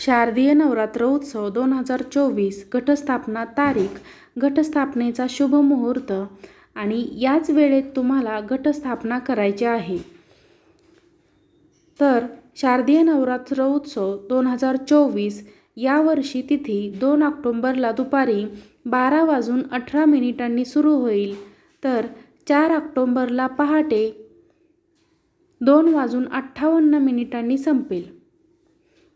शारदीय नवरात्र उत्सव दोन हजार चोवीस घटस्थापना तारीख घटस्थापनेचा शुभ मुहूर्त आणि याच वेळेत तुम्हाला घटस्थापना करायची आहे. तर शारदीय नवरात्र उत्सव दोन हजार चोवीस यावर्षी तिथी दोन ऑक्टोंबरला दुपारी बारा वाजून अठरा मिनिटांनी सुरू होईल. तर चार ऑक्टोंबरला पहाटे दोन वाजून अठ्ठावन्न मिनिटांनी संपेल.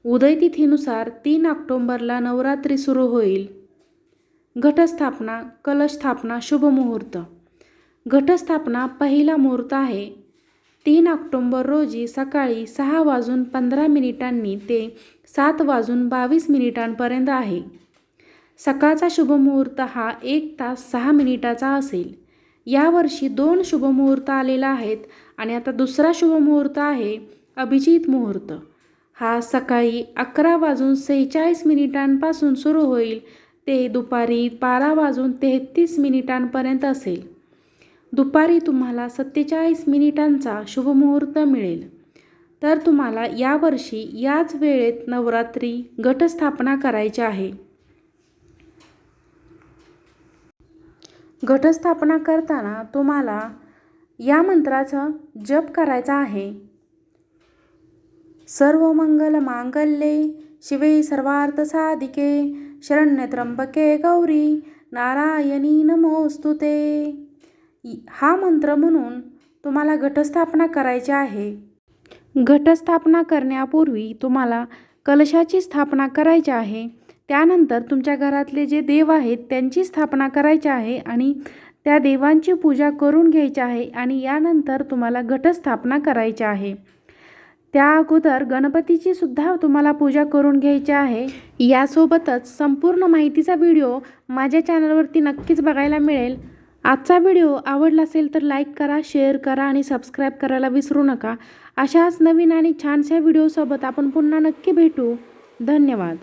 उदयतिथीनुसार तीन ऑक्टोंबरला नवरात्री सुरू होईल. घटस्थापना कलशस्थापना शुभमुहूर्त घटस्थापना पहिला मुहूर्त आहे. तीन ऑक्टोंबर रोजी सकाळी सहा वाजून पंधरा मिनिटांनी ते सात वाजून बावीस मिनिटांपर्यंत आहे. सकाळचा शुभमुहूर्त हा एक तास सहा मिनिटाचा असेल. यावर्षी दोन शुभमुहूर्त आलेला आहेत आणि आता दुसरा शुभमुहूर्त आहे अभिजित मुहूर्त. हा सकाळी अकरा वाजून सेहेचाळीस मिनिटांपासून सुरू होईल. ते दुपारी बारा वाजून तेहतीस मिनिटांपर्यंत असेल. दुपारी तुम्हाला सत्तेचाळीस मिनिटांचा शुभमुहूर्त मिळेल. तर तुम्हाला यावर्षी याच वेळेत नवरात्री घटस्थापना करायची आहे. घटस्थापना करताना तुम्हाला या मंत्राचा जप करायचा आहे. सर्व मंगल मांगल्ये शिवे सर्वार्थ साधिके शरण्य त्र्यंबके गौरी नारायणी नमोस्तुते हा मंत्र म्हणून तुम्हाला घटस्थापना करायची आहे. घटस्थापना करण्यापूर्वी तुम्हाला कलशाची स्थापना करायची आहे. त्यानंतर तुमच्या घरातले जे देव आहेत त्यांची स्थापना करायची आहे आणि त्या देवांची पूजा करून घ्यायची आहे आणि यानंतर तुम्हाला घटस्थापना करायची आहे. त्या अगोदर गणपतीची सुद्धा तुम्हाला पूजा करून घ्यायची आहे. यासोबतच संपूर्ण माहितीचा व्हिडिओ माझ्या चॅनलवरती नक्कीच बघायला मिळेल. आजचा व्हिडिओ आवडला असेल तर लाईक करा शेअर करा आणि सबस्क्राईब करायला विसरू नका. अशाच नवीन आणि छानशा व्हिडिओसोबत आपण पुन्हा नक्की भेटू. धन्यवाद.